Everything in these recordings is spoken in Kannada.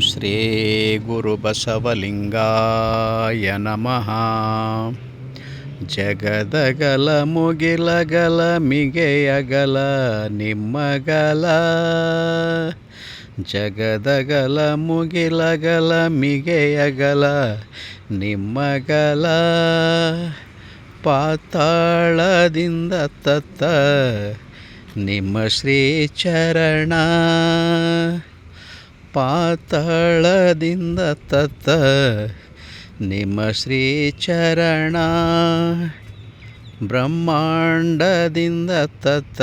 ಶ್ರೀ ಗುರುಬಸವಲಿಂಗಾಯ ನಮಃ. ಜಗದಗಲ ಮುಗಿಲಗಲ ಮಿಗೆಯಗಲ ನಿಮ್ಮಗಲ. ಜಗದಗಲ ಮುಗಿಲಗಲ ಮಿಗೆಯಗಲ ನಿಮ್ಮಗಲ. ಪಾತಾಳದಿಂದ ತತ್ತ ನಿಮ್ಮ ಶ್ರೀ ಚರಣ ಪಾತಾಳದಿಂದ ತತ್ತ ನಿಮ್ಮ ಶ್ರೀ ಚರಣ ಬ್ರಹ್ಮಾಂಡದಿಂದ ತತ್ತ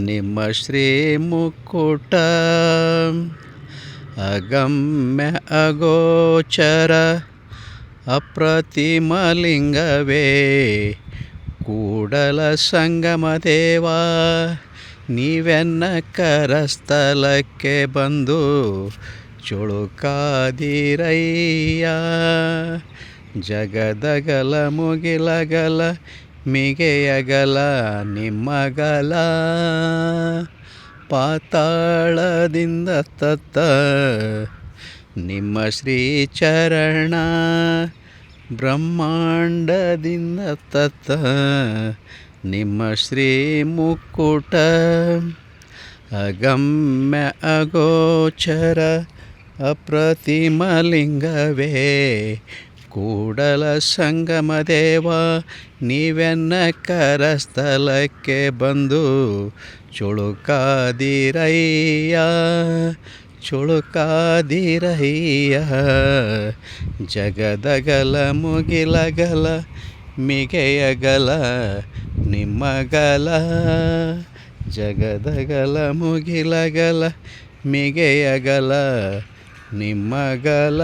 ನಿಮ್ಮ ಶ್ರೀ ಮುಕ್ಕುಟ ಅಗಮ್ಯ ಅಗೋಚರ ಅಪ್ರತಿಮಲಿಂಗವೇ ಕೂಡಲ ಸಂಗಮ ದೇವ ನೀವೆನ್ನ ಕರಸ್ಥಲಕ್ಕೆ ಬಂದು ಚುಳುಕಾದಿರಯ್ಯ. ಜಗದಗಲ ಮುಗಿಲಗಲ, ಮಿಗೆಯಗಲ ನಿಮ್ಮಗಲ. ಪಾತಾಳದಿಂದ ತತ್ತ ನಿಮ್ಮ ಶ್ರೀ ಚರಣ ಬ್ರಹ್ಮಾಂಡದಿಂದ ತತ್ತ ನಿಮ್ಮ ಶ್ರೀ ಮುಕ್ಕುಟ ಅಗಮ್ಯ ಅಗೋಚರ, ಅಪ್ರತಿಮಲಿಂಗವೇ. ಕೂಡಲ ಸಂಗಮ ದೇವ, ನೀವೆನ್ನ ಕರಸ್ಥಲಕ್ಕೆ ಬಂದು ಚುಳುಕಾದಿರಯ್ಯ ಚುಳುಕಾದಿರಯ್ಯ. ಜಗದಗಲ ಮುಗಿಲಗಲ, ಮಿಗೆಯಗಲ ನಿಮ್ಮಗಲ ಜಗದಗಲ ಮುಗಿಲಗಲ ಮಿಗೆಯಗಲ ನಿಮ್ಮಗಲ.